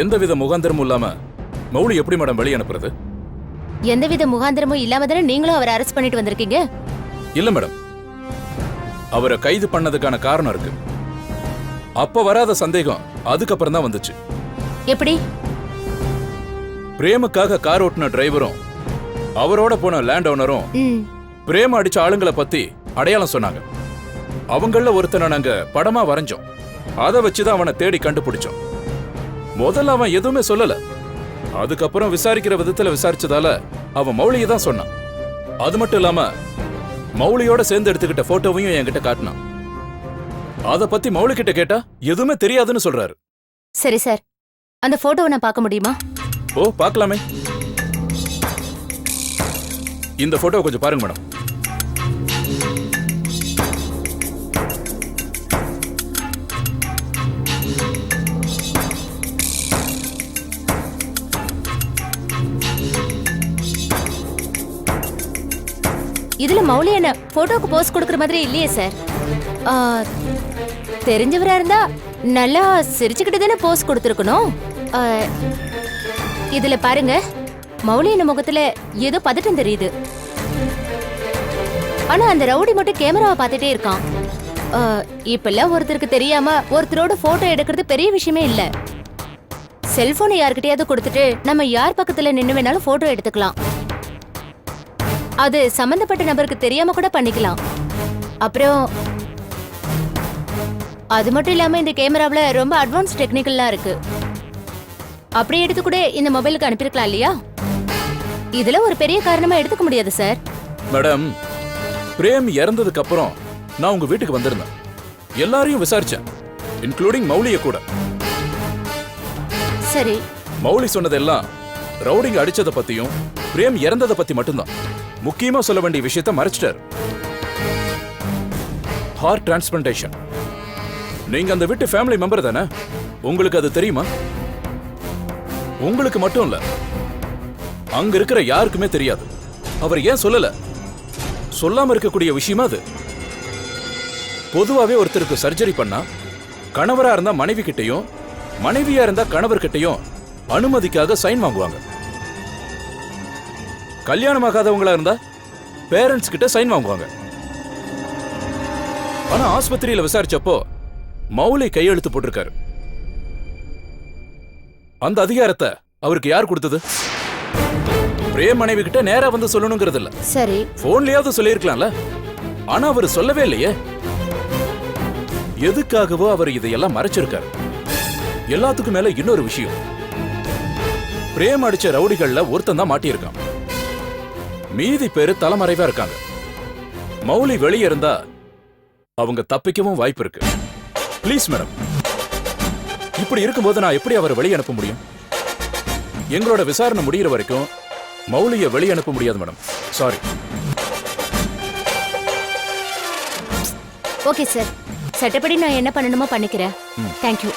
எந்தவித முகாந்திரமும் இல்லாம மௌலி எப்படி மேடம் வெளியே அனுப்புறது? எந்தவித முகாந்திரமும் இல்லாம தானே நீங்களும் அவரை அரெஸ்ட் பண்ணிட்டு வந்திருக்கீங்க? இல்ல மேடம். அவரை கைது பண்ணதுக்கான காரணம் இருக்கு. அப்ப வராத சந்தேகம் அதுக்கப்புறம் தான் வந்துச்சு. எப்படி? பிரேமுக்காக கார் ஓட்டுன டிரைவரும் அவரோட போன லேண்ட் ஓனரும் பிரேம அடிச்ச ஆளுங்களை பத்தி அடையாளம் சொன்னாங்க. அவங்கள ஒருத்தனை நாங்க படமா வரைஞ்சோம். அதை வச்சுதான் அவனை தேடி கண்டுபிடிச்சோம். முதல்ல அவன் எதுவுமே சொல்லல. அதுக்கப்புறம் விசாரிக்கிற விதத்துல விசாரிச்சதால அவன் மௌலியை தான் சொன்னான். அது மட்டும் இல்லாம மௌலியோட சேர்ந்து எடுத்துக்கிட்ட போட்டோவையும் என்கிட்ட காட்டினான். அத பத்தி மௌலி கிட்ட கேட்டா எதுவுமே தெரியாதுன்னு சொல்றாரு. சரி சார். அந்த போட்டோவை நான் பார்க்க முடியுமா? ஓ பார்க்கலாமே. இந்த போட்டோ கொஞ்சம் பாருங்க மேடம். இதுல மௌலி என்ன போட்டோக்கு போஸ் கொடுக்கற மாதிரி இல்லையே சார். தெரிஞ்சவரா இருந்தா நல்லா சிரிச்சுக்கிட்டு தானே போஸ் கொடுத்துருக்கணும்? இதுல பாருங்க. மௌலி முகத்துல ஏதோ பதட்டம் தெரியுது. ஆனா அந்த ரவுடி மட்டும் கேமராவை பார்த்துட்டே இருக்கான். இப்பெல்லாம் ஒருத்தருக்கு தெரியாம ஒருத்தரோட போட்டோ எடுக்கிறது பெரிய விஷயமே இல்ல. செல்போனை யார்கிட்டயாவது கொடுத்துட்டு நம்ம யார் பக்கத்துல நின்னு வேணாலும் போட்டோ எடுத்துக்கலாம். அது சம்பந்தப்பட்ட நபருக்கு தெரியாம கூட பண்ணிக்கலாம். அப்புறம் அது மட்டும் இல்லாம இந்த கேமராவுல ரொம்ப அட்வான்ஸ் டெக்னிக்கல்லாம் இருக்கு. அப்படியே எடுத்து கூட இந்த மொபைலுக்கு அனுப்பியிருக்கலாம் இல்லையா? இதுல ஒரு பெரிய காரணமா எடுத்துக்க முடியாது சார் மேடம் பிரேம் இறந்ததுக்கு அப்புறம் நான் உங்க வீட்டுக்கு வந்திருந்தேன். எல்லாரையும் விசாரிச்சேன் இன்க்ளூடிங் மௌலிய கூட. சரி. மௌலி சொன்னதெல்லாம் ரவுடிங் அடிச்சத பத்தியும் பிரேம் இறந்தத பத்தி மட்டும்தான். முக்கியமா சொல்ல வேண்டிய விஷயத்த மறைச்சிட்டாரு. ஹார்ட் டிரான்ஸ்பிளான்டேஷன் நீங்க அந்த வீட்டு ஃபேமிலி மெம்பர் தானே? உங்களுக்கு அது தெரியுமா? உங்களுக்கு மட்டும் இல்ல. அங்க இருக்கிற யாருக்குமே தெரியாது. அவர் ஏன் சொல்லல? சொல்லாம இருக்கக்கூடிய விஷயமா அது? பொதுவாவே ஒருத்தருக்கு சர்ஜரி பண்ணா கணவரா இருந்தா மனைவி கிட்டயும் மனைவியா இருந்தா கணவர் கிட்டயும் அனுமதிக்காக சைன் வாங்குவாங்க. கல்யாணமாகாதவங்களா இருந்தா பேரண்ட்ஸ் கிட்ட சைன் வாங்குவாங்க. ஆனா ஆஸ்பத்திரியில விசாரிச்சப்போ மௌலி கையெழுத்து போட்டிருக்காரு. அந்த அதிகாரத்தை அவருக்கு யார் கொடுத்தது? பிரேம் மனைவி கிட்ட நேரா வந்து சொல்லணுங்கிறது இல்ல. சரி. போன்லயாவது சொல்லியிருக்கலாம்ல. ஆனா அவர் சொல்லவே இல்லையே. எதுக்காகவோ அவர் இதையெல்லாம் மறைச்சிருக்காரு. எல்லாத்துக்கும் மேல இன்னொரு விஷயம். பிரேம் அடிச்ச ரவுடிகள்ல ஒருத்தன் தான் மாட்டியிருக்கான். மீதி பேரு தலைமறைவா இருக்காங்க. மௌலி வெளியே இருந்தா அவங்க தப்பிக்கவும் வாய்ப்பு இருக்கு. ப்ளீஸ் மேடம் இப்படி இருக்கும்போது நான் எப்படி அவரை வெளியே அனுப்ப முடியும்? எங்களோட விசாரணை முடியிற வரைக்கும் மௌலிய வெளியே அனுப்ப முடியாது மேடம் சாரி ஓகே சார் சட்டப்படி நான் என்ன பண்ணணுமோ பண்ணிக்கிறேன். தேங்க்யூ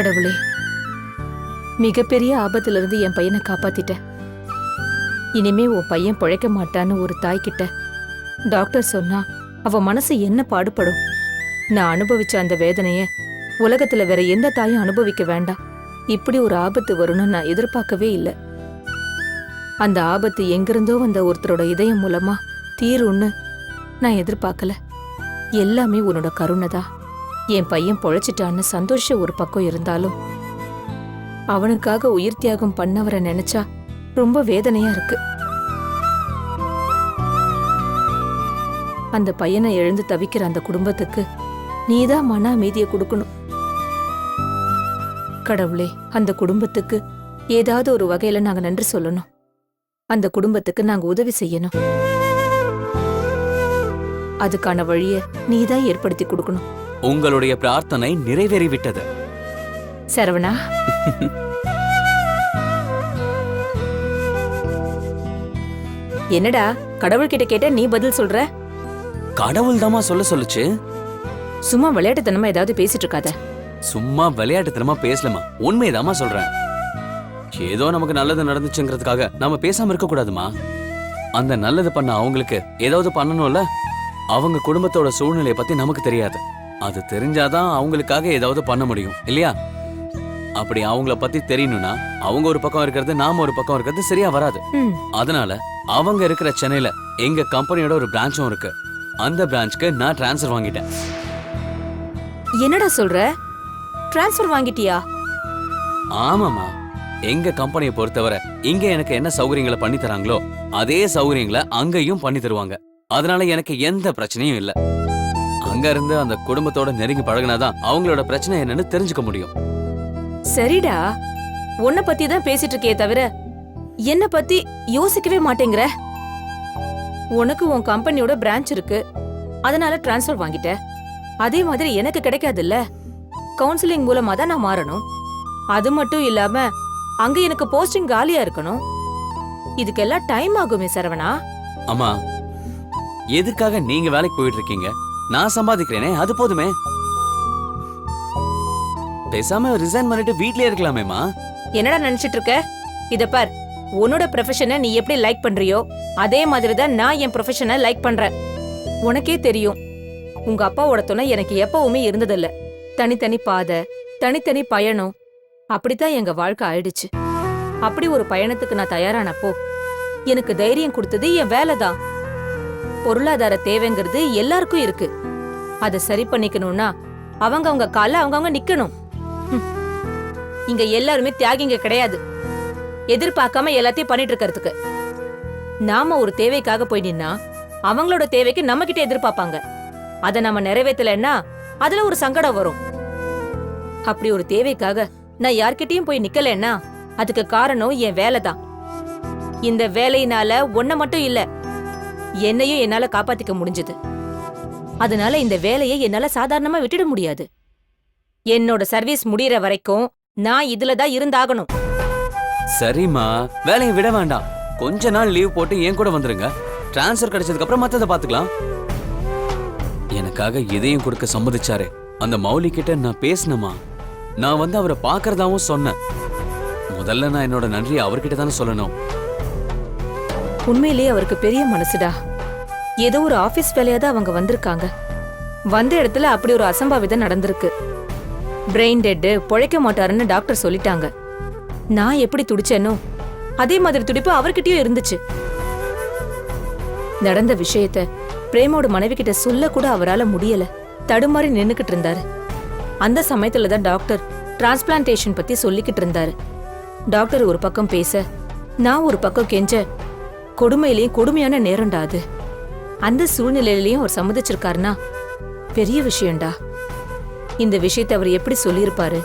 கடவுளே. மிகப்பெரிய ஆபத்துல இருந்து என் பையனை காப்பாத்திட்ட. இனிமே உன் பையன் பிழைக்க மாட்டான்னு ஒரு தாய்கிட்ட டாக்டர் சொன்னா அவ மனசு என்ன பாடுபடும்? நான் அனுபவிச்ச அந்த வேதனைய உலகத்துல வேற எந்த தாயும் அனுபவிக்க வேண்டாம். இப்படி ஒரு ஆபத்து வரும்னு நான் எதிர்பார்க்கவே இல்லை. அந்த ஆபத்து எங்கிருந்தோ வந்த ஒருத்தரோட இதயம் மூலமா தீரும்னு நான் எதிர்பார்க்கல. எல்லாமே உன்னோட கருணைதான். என் பையன் பொழைச்சிட்டான்னு சந்தோஷம் ஒரு பக்கம் இருந்தாலும் அவனுக்காக உயிர் தியாகம் பண்ணவரை நினைச்சா ரொம்ப வேதனையா இருக்கு. அந்த பையனை எழுந்து தவிக்கிற அந்த குடும்பத்துக்கு நீதான் மன அமைதியை கொடுக்கணும். கடவுளே அந்த குடும்பத்துக்கு ஏதாவது ஒரு வகையில நாங்க நன்றி சொல்லணும். அந்த குடும்பத்துக்கு நாங்க உதவி செய்யணும். அதுக்கான வழிய நீதான் ஏற்படுத்தி கொடுக்கணும். உங்களுடைய பிரார்த்தனை நிறைவேறிவிட்டது. சரவணா. என்னடா கடவுள்கிட்ட கேட்ட நீ பதில் சொல்ற? கடவுள் தாமா சொல்ல சொல்லுச்சு. சும்மா விளையாட்டுத்தனமா ஏதாவது பேசிட்டு இருக்காத சும்மா விளையாட்டுத்தனமா பேசலமா உண்மைதாம்மா சொல்றேன். ஏதோ நமக்கு நல்லது நடந்துச்சுங்கிறதுக்காக நாம பேசாம இருக்க கூடாதுமா அந்த நல்லது பண்ண அவங்களுக்கு ஏதாவது பண்ணணும்ல? அவங்க குடும்பத்தோட சூழ்நிலைய பத்தி நமக்கு தெரியாது. அது தெரிஞ்சாதான் அவங்களுக்காக ஏதாவது பண்ண முடியும் இல்லையா? அப்படி அவங்கள பத்தி தெரியணும்னா அவங்க ஒரு பக்கம் இருக்கிறது நாம ஒரு பக்கம் இருக்கிறது சரியா வராது. அதனால அவங்க இருக்கிற சென்னையில எங்க கம்பெனியோட ஒரு பிரான்ச்சும் இருக்கு. அந்த பிரான்ச்க்கு நான் ட்ரான்ஸ்ஃபர் வாங்கிட்டேன். என்னடா சொல்ற? ட்ரான்ஸ்ஃபர் வாங்கிட்டியா? ஆமாமா எங்க கம்பெனியை பொறுத்தவரை இங்க எனக்கு என்ன சௌகரியங்களை பண்ணி தராங்களோ அதே சௌகரியங்களை அங்கேயும் பண்ணி தருவாங்க. அதனால எனக்கு எந்த பிரச்சனையும் இல்ல. அங்க இருந்து அந்த குடும்பத்தோட நெருங்கி பழகுனாதான் அவங்களோட பிரச்சனை என்னன்னு தெரிஞ்சுக்க முடியும். சரிடா. உன்னை பத்தி தான் பேசிட்டு இருக்கே தவிர என்ன பத்தி யோசிக்கவே மாட்டேங்கிற. உனக்கு உன் கம்பெனியோட பிரான்ச் இருக்கு. அதனால ட்ரான்ஸ்ஃபர் வாங்கிட்ட. அதே மாதிரி எனக்கு கிடைக்காதுல்ல. கவுன்சிலிங் மூலமா தான் நான் மாறணும். அது மட்டும் இல்லாம அங்க எனக்கு போஸ்டிங் காலியா இருக்கணும். இதுக்கெல்லாம் டைம் ஆகுமே சரவணா. அம்மா எதுக்காக நீங்க வேலைக்கு போயிட்டு இருக்கீங்க? நான் சம்பாதிக்கிறேனே அது போதுமே. பேசாம ரிசைன் பண்ணிட்டு வீட்லயே இருக்கலாமேமா என்னடா நினைச்சிட்டு இருக்க? இத பார் உன்னோட ப்ரொஃபஷனை நீ எப்படி லைக் பண்றியோ அதே மாதிரி தான் நான் என் ப்ரொஃபஷனை லைக் பண்றேன். உனக்கே தெரியும் உங்க அப்பாவோட துணை எனக்கு எப்பவுமே இருந்ததில்ல. தனித்தனி பாதை தனித்தனி பயணம் அப்படித்தான் எங்க வாழ்க்கை ஆயிடுச்சு. அப்படி ஒரு பயணத்துக்கு நான் தயாரானப்போ எனக்கு தைரியம் கொடுத்தது என் வேலை தான் பொருளாதார தேவைங்கிறது எல்லாருக்கும் இருக்கு. அதை சரி பண்ணிக்கணும்னா அவங்க அவங்க கால அவங்கவுங்க நிக்கணும். இங்க எல்லாருமே தியாகிங்க கிடையாது. எதிர்பார்க்காம எல்லாத்தையும் பண்ணிட்டு இருக்கிறதுக்கு. நாம ஒரு தேவைக்காக போய் நின்னா அவங்களோட தேவைக்கு நம்ம கிட்ட எதிர்பார்ப்பாங்க. அதை நம்ம நிறைவேத்தலைன்னா அதுல ஒரு சங்கடம் வரும். அப்படி ஒரு தேவைக்காக நான் யார்கிட்டயும் போய் நிக்கலன்னா அதுக்கு காரணம் என் வேலை தான் இந்த வேலையினால ஒன்ன மட்டும் இல்லை என்னையும் என்னால காப்பாத்திக்க முடிஞ்சது. அதனால இந்த வேலையை என்னால சாதாரணமா விட்டுட முடியாது. என்னோட சர்வீஸ் முடியற வரைக்கும் நான் இதுல தான் இருந்தாகணும். சரிம்மா வேலையை விட வேண்டாம். கொஞ்ச நாள் லீவ் போட்டு என் கூட வந்துருங்க. ட்ரான்ஸ்ஃபர் கிடைச்சதுக்கு அப்புறம் மத்தத பாத்துக்கலாம் எனக்காக இதையும் கொடுக்க சம்மதிச்சாரு. அந்த மௌலி கிட்ட நான் பேசினமா நான் வந்து அவரை பாக்குறதாவும் சொன்னேன். முதல்ல நான் என்னோட நன்றியை அவர்கிட்ட தானே சொல்லணும். உண்மையிலேயே அவருக்கு பெரிய மனசுடா. ஏதோ ஒரு ஆபீஸ் வேலையா தான் அவங்க வந்திருக்காங்க. வந்த இடத்துல அப்படி ஒரு அசம்பாவிதம் நடந்திருக்கு. பிரெயின் டெட்டு பொழைக்க மாட்டாருன்னு டாக்டர் சொல்லிட்டாங்க. நான் எப்படி துடிச்சேனோ அதே மாதிரி துடிப்பு அவர்கிட்டயும் இருந்துச்சு. நடந்த விஷயத்த பிரேமோட மனைவி கிட்ட சொல்ல கூட அவரால முடியல. தடுமாறி நின்னுக்கிட்டு இருந்தாரு. அந்த சமயத்துல தான் டாக்டர் டிரான்ஸ்பிளான்டேஷன் பத்தி சொல்லிக்கிட்டு இருந்தாரு. டாக்டர் ஒரு பக்கம் பேச நான் ஒரு பக்கம் கெஞ்ச கொடுமையிலையும் கொடுமையான நேரம்டா அது. அந்த சூழ்நிலையிலையும் அவர் சம்மதிச்சிருக்காருன்னா பெரிய விஷயம்டா. இந்த விஷயத்தை அவர் எப்படி சொல்லியிருப்பாரு?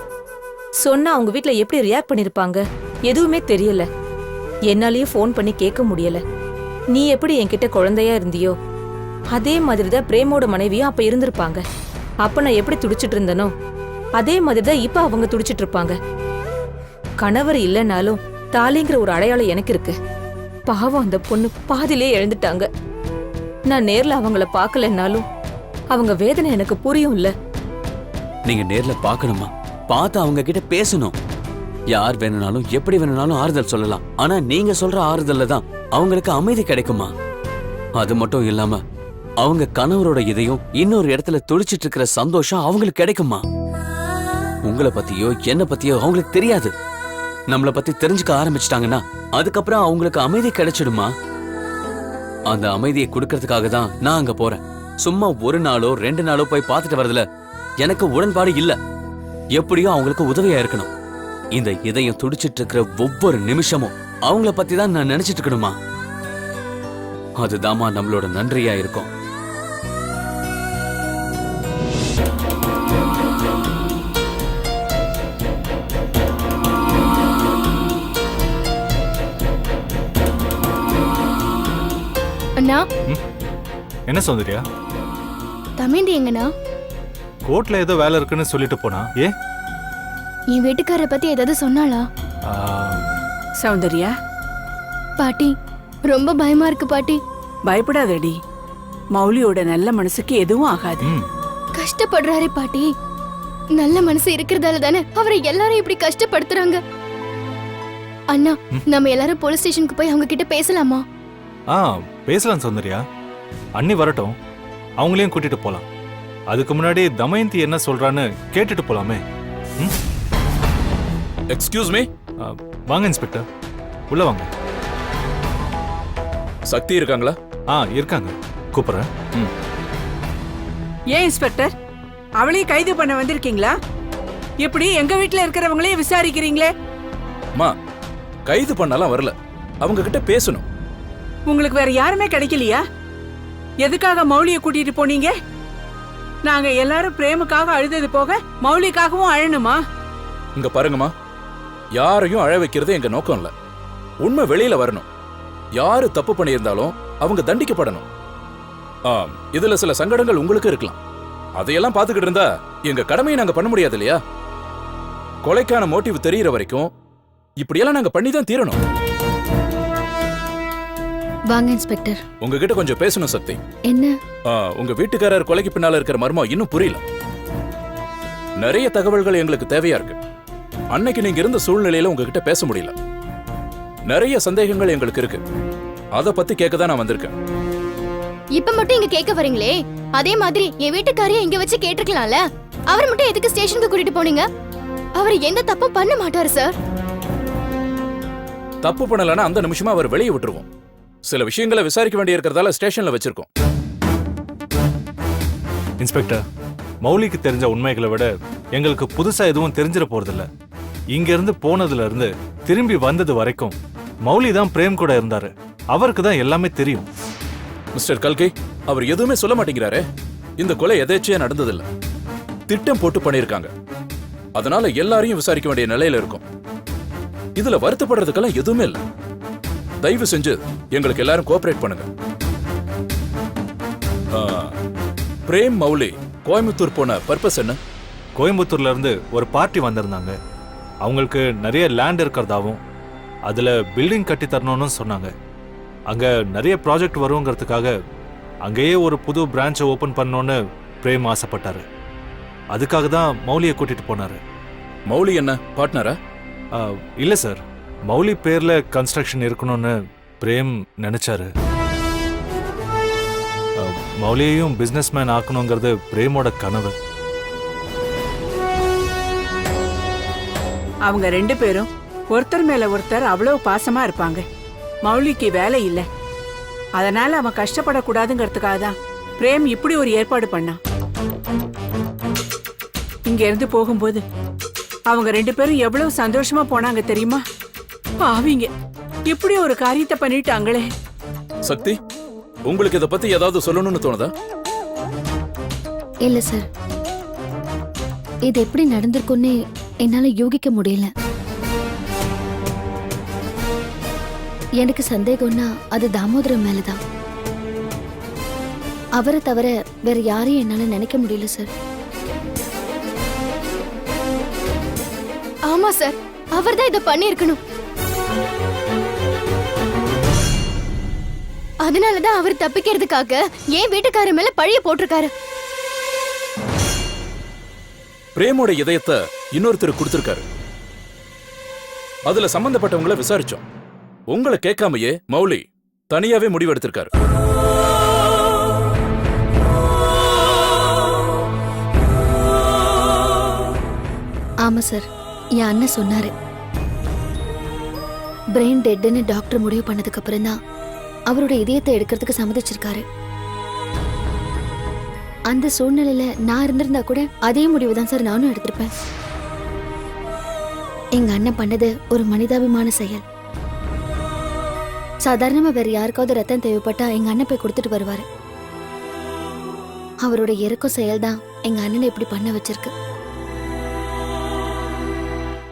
சொன்னா அவங்க வீட்ல எப்படி ரியாக்ட் பண்ணிருப்பாங்க? எதுவுமே தெரியல. என்னாலயும் ஃபோன் பண்ணி கேட்க முடியல. நீ எப்படி என்கிட்ட குழந்தையா இருந்தியோ அதே மாதிரி தான் பிரேமோட மனைவியும் அப்ப இருந்திருப்பாங்க. அப்ப நான் எப்படி துடிச்சிட்டு இருந்தனோ அதே மாதிரி தான் இப்ப அவங்க துடிச்சிட்டு இருப்பாங்க. கணவர் இல்லைனாலும் தாலிங்கிற ஒரு அடையாளம் எனக்கு இருக்கு. பாவம் அந்த பொண்ணு பாதியிலே எழுந்துட்டாங்க. நான் நேர்ல அவங்கள பார்க்கலனாலும் அவங்க வேதனை எனக்கு புரியும்ல. நீங்க நேர்ல பார்க்கணுமா? பார்த்து அவங்க கிட்ட பேசணும். யார் வேணும்னாலும் எப்படி வேணும்னாலும் ஆறுதல் சொல்லலாம். ஆனா நீங்க சொல்ற ஆறுதல்ல தான் அவங்களுக்கு அமைதி கிடைக்குமா? அது மட்டும் இல்லாம அவங்க கணவரோட இதையும் இன்னொரு இடத்துல துடிச்சிட்டு இருக்கிற சந்தோஷம் அவங்களுக்கு கிடைக்குமா? உங்களை பத்தியோ என்ன பத்தியோ அவங்களுக்கு தெரியாது. நம்மள பத்தி தெரிஞ்சுக்க ஆரம்பிச்சிட்டாங்கன்னா அதுக்கப்புறம் அவங்களுக்கு அமைதி கிடைச்சிடுமா? அந்த அமைதியை கொடுக்கறதுக்காக தான் நான் அங்க போறேன். சும்மா ஒரு நாளோ ரெண்டு நாளோ போய் பார்த்துட்டு வரதுல எனக்கு உடன்பாடு இல்ல. எப்படியோ அவங்களுக்கு உதவியா இருக்கணும். இந்த இதயம் துடிச்சிட்டு இருக்கிற ஒவ்வொரு நிமிஷமும் அவங்கள பத்தி தான் நான் நினைச்சிட்டு இருக்கணுமா? அதுதாமா நம்மளோட நன்றியா இருக்கும். அண்ணா. என்ன சௌந்தர்யா? தமேந்தி எங்கண்ணா? கோர்ட்ல ஏதோ வேலை இருக்குன்னு சொல்லிட்டு போனா. ஏ? என் வீட்டுக்காரரை பத்தி ஏதாவது சொன்னாளா? சௌந்தர்யா? பாட்டி ரொம்ப பயமா இருக்கு பாட்டி. பயப்படாதடி. மௌலியோட நல்ல மனசுக்கு எதுவும் ஆகாது. கஷ்டப்படுறாரே பாட்டி. நல்ல மனசு இருக்கிறதால தானே அவரை எல்லாரும் இப்படி கஷ்டப்படுத்துறாங்க. அண்ணா நம்ம எல்லாரும் போலீஸ் ஸ்டேஷனுக்கு போய் அவங்க கிட்ட பேசலாமா? ஆ பேசலாம் சௌந்தர்யா அண்ணி வரட்டும். அவங்களையும் கூட்டிட்டு போலாம். அதுக்கு முன்னாடி தமயந்தி என்ன சொல்றான்னு கேட்டுட்டு போலாமே. ம்? எக்ஸ்கியூஸ் மீ வாங்க இன்ஸ்பெக்டர். உள்ள வாங்க. சக்தி இருக்காங்களா? ஆ இருக்காங்க. கூப்பிடுறேன். ஏன் இன்ஸ்பெக்டர்? அவளையும் கைது பண்ண வந்திருக்கீங்களா? இப்படி எங்க வீட்ல இருக்கிறவங்களையும் விசாரிக்கிறீங்களே? மா கைது பண்ணலாம் வரல. அவங்க கிட்ட பேசணும். உங்களுக்கு வேற யாருமே கிடைக்கலையா? எதுக்காக மௌலியை கூட்டிட்டு போனீங்க? நாங்க எல்லாரும் பிரேமுக்காக அழுதது போக மௌலிக்காகவும் அழணுமா? இங்க பாருங்கம்மா. யாரையும் அழ வைக்கிறது எங்க நோக்கம் இல்ல. உண்மை வெளியில வரணும். யாரு தப்பு பண்ணியிருந்தாலும் அவங்க தண்டிக்கப்படணும். ஆம், இதுல சில சங்கடங்கள் உங்களுக்கு இருக்கலாம். அதையெல்லாம் பாத்துக்கிட்டு இருந்தா எங்க கடமையை நாங்க பண்ண முடியாது இல்லையா? கொலைக்கான மோட்டிவ் தெரியற வரைக்கும் இப்படியெல்லாம் நாங்க பண்ணி தான் தீரணும். வாங்க இன்ஸ்பெக்டர். உங்ககிட்ட கொஞ்சம் பேசணும் சக்தி. என்ன? ஆ, உங்க வீட்டுக்காரர் கொலைக்கு பின்னால இருக்கிற மர்மம் இன்னும் புரியல. நிறைய தகவல்கள் எங்களுக்கு தேவையா இருக்கு. அன்னைக்கு நீங்க இருந்த சூழ்நிலையில உங்ககிட்ட பேச முடியல. நிறைய சந்தேகங்கள் எங்களுக்கு இருக்கு. அத பத்தி கேட்க தான் நான் வந்திருக்கேன். இப்ப மட்டும் இங்க கேட்க வரீங்களே? அதே மாதிரி என் வீட்டுக்காரையும் இங்க வச்சு கேட்டிருக்கலாம்ல? அவர் மட்டும் எதுக்கு ஸ்டேஷனுக்கு கூட்டிட்டு போனீங்க? அவர் எந்த தப்பும் பண்ண மாட்டாரு சார். தப்பு பண்ணலன்னா அந்த நிமிஷமா அவர் வெளியே விட்டுருவோம். சில விஷயங்களை விசாரிக்க வேண்டி இருக்கிறதால ஸ்டேஷன்ல வச்சிருக்கோம். இன்ஸ்பெக்டர் மௌலிக்கு தெரிஞ்ச உண்மைகளை விட எங்களுக்கு புதுசா எதுவும் தெரிஞ்சிட போறதில்ல. இங்க இருந்து போனதுல இருந்து திரும்பி வந்தது வரைக்கும் மௌலி தான் பிரேம் கூட இருந்தாரு. அவருக்கு தான் எல்லாமே தெரியும். மிஸ்டர் கல்கி அவர் எதுவுமே சொல்ல மாட்டேங்கிறாரே. இந்த கொலை எதேச்சையா நடந்ததில்ல. திட்டம் போட்டு பண்ணிருக்காங்க அதனால எல்லாரையும் விசாரிக்க வேண்டிய நிலையில இருக்கும். இதுல வருத்தப்படுறதுக்கெல்லாம் எதுவுமே இல்ல. தயவு செஞ்சு எங்களுக்கு எல்லாரும் கோஆபரேட் பண்ணுங்க. ஆ, பிரேம் மௌலி கோயம்புத்தூர் போன பர்பஸ் என்ன? கோயம்புத்தூர்ல இருந்து ஒரு பார்ட்டி வந்திருந்தாங்க. அவங்களுக்கு நிறைய லேண்ட் இருக்கிறதாவும் அதுல பில்டிங் கட்டி தரணும்னு சொன்னாங்க. அங்க நிறைய ப்ராஜெக்ட் வருங்கிறதுக்காக அங்கேயே ஒரு புது பிரான்ச்சை ஓபன் பண்ணணும்னு பிரேம் ஆசைப்பட்டாரு. அதுக்காக தான் மௌலியை கூட்டிட்டு போனாரு. மௌலி என்ன பார்ட்னரா ஆ, இல்ல சார் மௌலி பேர்ல கன்ஸ்ட்ரக்ஷன் இருக்கணும்னு பிரேம் நினைச்சாரு. மௌலியையும் பிஸ்னஸ் மேன் ஆக்கணுங்கிறது பிரேமோட கனவு. அவங்க ரெண்டு பேரும் ஒருத்தர் மேல ஒருத்தர் அவ்வளவு பாசமா இருப்பாங்க. மௌலிக்கு வேலை இல்ல. அதனால அவன் கஷ்டப்படக்கூடாதுங்கிறதுக்காக தான் பிரேம் இப்படி ஒரு ஏற்பாடு பண்ணான் இங்க இருந்து போகும்போது அவங்க ரெண்டு பேரும் எவ்வளவு சந்தோஷமா போனாங்க தெரியுமா? பாவிங்க. இப்படி ஒரு காரியத்தை பண்ணிட்டாங்களே. சக்தி உங்களுக்கு இத பத்தி ஏதாவது சொல்லணும்னு தோணுதா? இல்ல சார். இது எப்படி நடந்திருக்கும்னு என்னால யோகிக்க முடியல. எனக்கு சந்தேகம்னா அது தாமோதரம் மேலதான். அவரை தவிர வேற யாரையும் என்னால நினைக்க முடியல சார். ஆமா சார். அவர்தான் இத பண்ணிருக்கணும் அதனாலதான் அவர் தப்பிக்கிறதுக்காக ஏன் வீட்டுக்கார மேல பழிய போட்டிருக்காரு. பிரேமோட இதயத்தை இன்னொருத்தர் கொடுத்திருக்காரு. அதுல சம்பந்தப்பட்டவங்கள விசாரிச்சோம். உங்களை கேட்காமயே மௌலி தனியாவே முடிவெடுத்திருக்காரு. ஆமா சார் என் அண்ணன் சொன்னாரு. பிரெயின் டெட்னு டாக்டர் முடிவு பண்ணதுக்கு அப்புறம் தான் அவரோட இதயத்தை எடுக்கிறதுக்கு சம்மதிச்சிருக்காரு. அந்த சூழ்நிலையில நான் இருந்திருந்தா கூட அதே முடிவு தான் சார் நானும் எடுத்திருப்பேன். எங்க அண்ணன் பண்ணது ஒரு மனிதாபிமான செயல். சாதாரணமா வேற யாருக்காவது ரத்தம் தேவைப்பட்டா எங்க அண்ணன் போய் கொடுத்துட்டு வருவாரு. அவரோட இறக்கும் செயல் தான் எங்க அண்ணனை இப்படி பண்ண வச்சிருக்கு.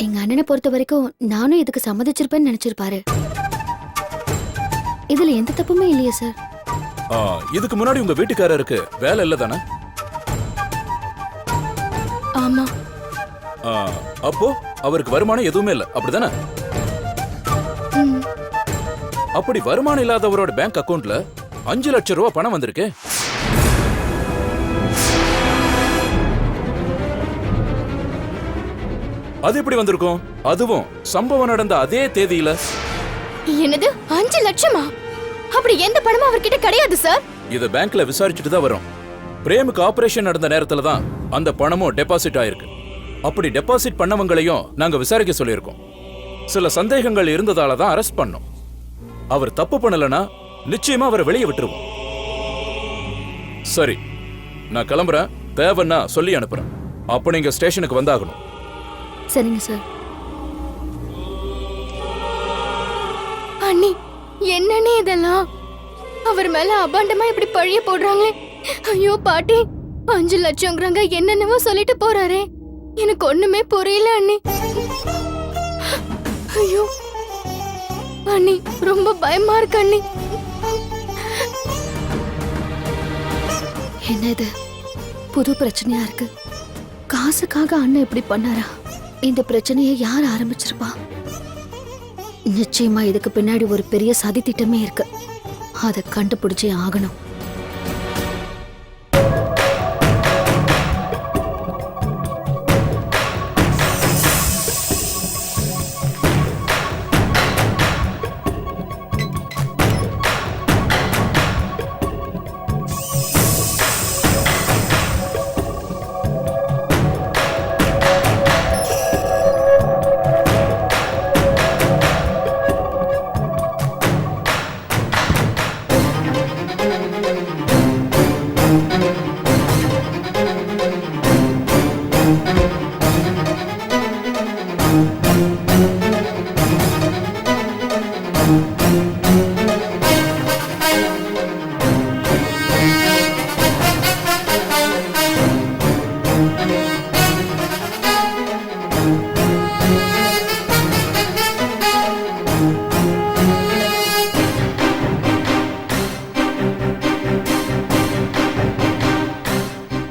எங்க அண்ணனை பொறுத்த வரைக்கும் நானும் இதுக்கு சம்மதிச்சிருப்பேன்னு நினைச்சிருப்பாரு. இதுல எந்த தப்புமே இல்லையே சார் ஆ, இதுக்கு முன்னாடி உங்க வீட்டுக்காரருக்கு வேலை இல்ல தானே? ஆமா. ஆ, அப்போ அவருக்கு வருமானம் எதுவுமே இல்ல அப்படிதானே? ம். அப்படி வருமானம் இல்லாதவரோட பேங்க் அக்கவுண்ட்ல அஞ்சு லட்சம் ரூபாய் பணம் வந்திருக்கு. அது எப்படி வந்திருக்கும்? அதுவும் சம்பவம் நடந்த அதே தேதியில. என்னது? அஞ்சு லட்சமா? அப்படி எந்த பணமும் அவர்கிட்ட கிடையாது சார் இத பேங்க்ல விசாரிச்சுட்டு தான் வரோம் பிரேமுக்கு ஆபரேஷன் நடந்த நேரத்துல தான் அந்த பணமும் டெபாசிட் ஆயிருக்கு. அப்படி டெபாசிட் பண்ணவங்களையும் நாங்க விசாரிக்க சொல்லியிருக்கோம். சில சந்தேகங்கள் இருந்ததால தான் அரெஸ்ட் பண்ணோம். அவர் தப்பு பண்ணலனா நிச்சயமா அவரை வெளியே விட்டுருவோம். சரி நான் கிளம்புறேன். தேவைன்னா சொல்லி அனுப்புறேன். அப்ப நீங்க ஸ்டேஷனுக்கு வந்தாகணும். சரிங்க சார் என்னன்னே இதெல்லாம்? அவர் மேல அபாண்டமா இப்படி பழிய போடுறாங்களே. ஐயோ பாட்டி அஞ்சு லட்சங்கிறாங்க என்னென்னவோ சொல்லிட்டு போறாரே. எனக்கு ஒண்ணுமே புரியல அண்ணி. ஐயோ அண்ணி ரொம்ப பயமா இருக்கு அண்ணி. என்ன இது புது பிரச்சனையா இருக்கு. காசுக்காக அண்ணன் இப்படி பண்ணாரா? இந்த பிரச்சனையை யார் ஆரம்பிச்சிருப்பா? நிச்சயமா இதுக்கு பின்னாடி ஒரு பெரிய சதி திட்டமே இருக்கு. அதை கண்டுபிடிச்சே ஆகணும்.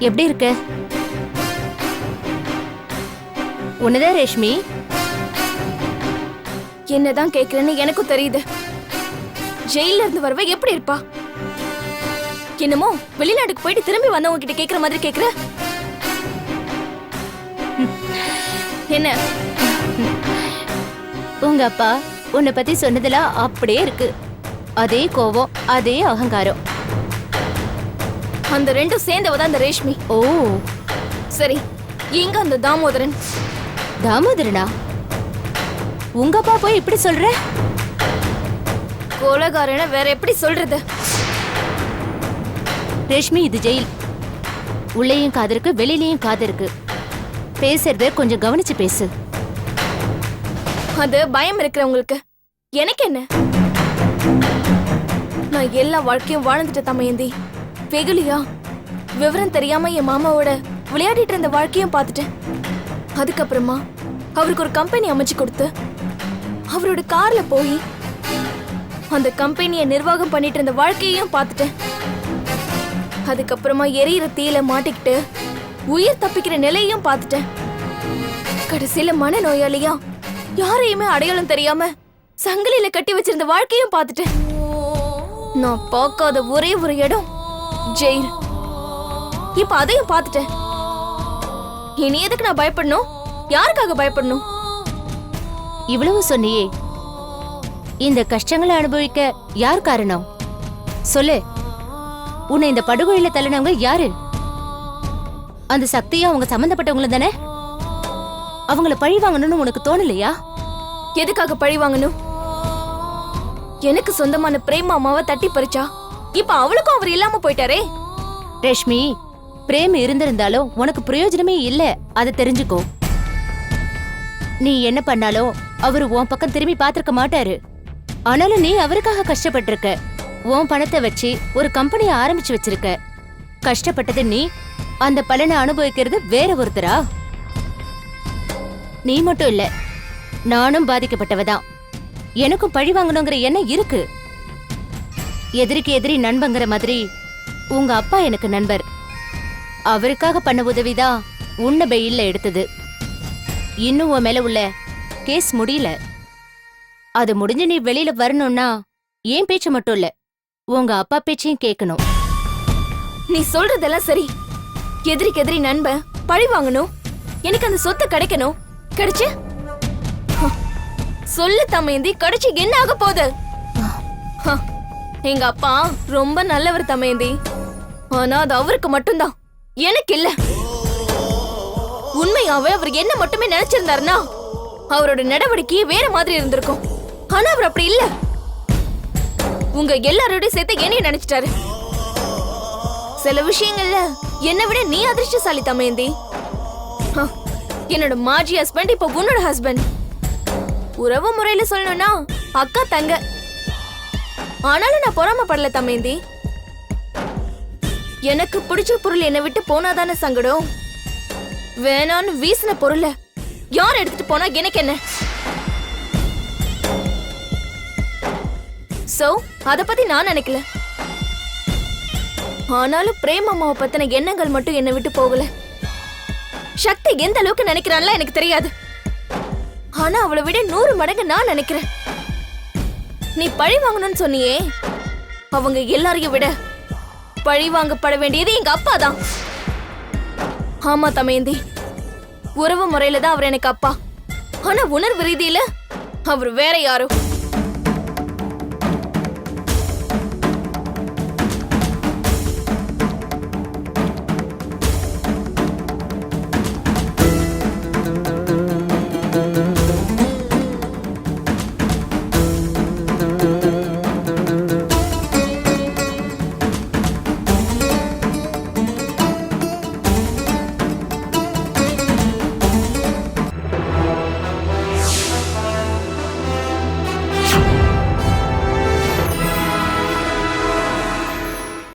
எப்படி இருக்க? உன்னதான் ரேஷ்மி? என்னதான் கேக்குறேன்னு எனக்கும் தெரியுது. ஜெயில இருந்து வரவ எப்படி இருப்பா? என்னமோ வெளிநாட்டுக்கு போயிட்டு திரும்பி வந்தவங்க கிட்ட கேக்குற மாதிரி கேக்குற? என்ன? உங்க அப்பா உன்னை பத்தி சொன்னதெல்லாம் அப்படியே இருக்கு. அதே கோவம் அதே அகங்காரம். அந்த ரெண்டும் சேர்ந்தவ தான் அந்த ரேஷ்மி. ஓ. சரி எங்க அந்த தாமோதரன். தாமோதரனா? உங்க அப்பா போய் இப்படி சொல்ற? கோலகாரன வேற எப்படி சொல்றது? ரேஷ்மி இது ஜெயில். உள்ளேயும் காது இருக்கு வெளியிலயும் காது இருக்கு பேசுறத கொஞ்சம் கவனிச்சு பேசு. அது பயம் இருக்கிறவங்களுக்கு எனக்கு என்ன? நான் எல்லா வாழ்க்கையும் வாழ்ந்துட்டு தமையந்தி வெகுலியா? விவரம் தெரியாம என் மாமாவோட விளையாடிட்டு இருந்த வாழ்க்கையும் பார்த்துட்டேன். அதுக்கப்புறமா அவருக்கு ஒரு கம்பெனி அமைச்சு கொடுத்து அவரோட கார்ல போய் அந்த கம்பெனியை நிர்வாகம் பண்ணிட்டு இருந்த வாழ்க்கையையும் பார்த்துட்டேன். அதுக்கப்புறமா எரியிற தீயில மாட்டிக்கிட்டு உயிர் தப்பிக்கிற நிலையையும் பார்த்துட்டேன். கடைசியில மனநோயாளியா யாரையுமே அடையாளம் தெரியாம சங்கிலியில கட்டி வச்சிருந்த வாழ்க்கையும் பார்த்துட்டேன். நான் பார்க்காத ஒரே ஒரு இடம் ஜெயில். இப்ப அதையும் பார்த்துட்டேன். இனி எதுக்கு நான் பயப்படணும்? யாருக்காக பயப்படணும்? இவ்வளவு சொன்னியே. இந்த கஷ்டங்களை அனுபவிக்க யார் காரணம்? சொல்லு. உன்னை இந்த படுகொலையில தள்ளினவங்க யாரு? அந்த சக்தியா அவங்க சம்பந்தப்பட்டவங்களும் தானே? அவங்கள பழி வாங்கணும்னு உனக்கு தோணலையா? எதுக்காக பழி வாங்கணும்? எனக்கு சொந்தமான பிரேம் அம்மாவை தட்டி பறிச்சா? இப்ப அவளுக்கும் அவர் இல்லாம போயிட்டாரே. ரேஷ்மி பிரேம் இருந்திருந்தாலும் உனக்கு பிரயோஜனமே இல்ல. அதை தெரிஞ்சுக்கோ. நீ என்ன பண்ணாலும் அவரு உன் பக்கம் திரும்பி பார்த்திருக்க மாட்டாரு. ஆனாலும் நீ அவருக்காக கஷ்டப்பட்டிருக்க. உன் பணத்தை வச்சு ஒரு கம்பெனியை ஆரம்பிச்சு வச்சிருக்க. கஷ்டப்பட்டது நீ அந்த பலனை அனுபவிக்கிறது வேற ஒருத்தரா? நீ மட்டும் இல்ல நானும் பாதிக்கப்பட்டவதான். எனக்கும் பழி வாங்கணுங்கிற எண்ணம் இருக்கு. எதிரிக்கு எதிரி நண்பங்கிற மாதிரி உங்க அப்பா எனக்கு நண்பர். அவருக்காக பண்ண உதவிதான் உன்னை பெயில்ல எடுத்தது. இன்னும் உன் மேல உள்ள கேஸ் முடியல. அது முடிஞ்சு நீ வெளியில வரணும்னா ஏன் பேச்சு மட்டும் இல்ல உங்க அப்பா பேச்சையும் கேட்கணும் நீ சொல்றதெல்லாம் சரி. எதிரிக்கு எதிரி நண்பன் பழி வாங்கணும். எனக்கு அந்த சொத்து கிடைக்கணும். கிடைச்சு? ஹ, சொல்லு தமையந்தி கிடைச்சு என்ன ஆக போகுது? ஹ, எங்க அப்பா ரொம்ப நல்லவர் தமேந்தி ஆனா அது அவருக்கு மட்டும்தான். எனக்கு இல்ல. உண்மையாவே அவர் என்ன மட்டுமே நினைச்சிருந்தாருன்னா அவரோட நடவடிக்கையே வேற மாதிரி இருந்திருக்கும். ஆனா அவர் அப்படி இல்ல. உங்க எல்லாரோடையும் சேர்த்து என்னைய நினைச்சிட்டாரு. சில விஷயங்கள்ல என்னை விட நீ அதிர்ஷ்டசாலி தமேந்தி ஹ, என்னோட மாஜி ஹஸ்பண்ட் இப்போ உன்னோட ஹஸ்பண்ட் உறவு முறையில சொல்லணும்னா அக்கா தங்க. ஆனாலும் நான் பொறாமப்படல தமேந்தி. எனக்கு பிடிச்ச பொருள் என்னை விட்டு போனாதானே சங்கடம்? வேணான்னு வீசின பொருளை யார் எடுத்துட்டு போனா எனக்கு என்ன? சோ அத பத்தி நான் நினைக்கல. ஆனாலும் பிரேம் அம்மாவை பத்தின எண்ணங்கள் மட்டும் என்னை விட்டு போகல. சக்தி எந்த அளவுக்கு நினைக்கிறான்ல எனக்கு தெரியாது. ஆனா அவளை விட நூறு மடங்கு நான் நினைக்கிறேன். நீ பழி வாங்கணும்னு சொன்னியே. அவங்க எல்லாரையும் விட பழி வாங்கப்பட வேண்டியது எங்க அப்பா தான். ஆமா தமயந்தி. உறவு முறையில தான் அவர் எனக்கு அப்பா. ஆனா உணர்வு ரீதியில அவர் வேற யாரும்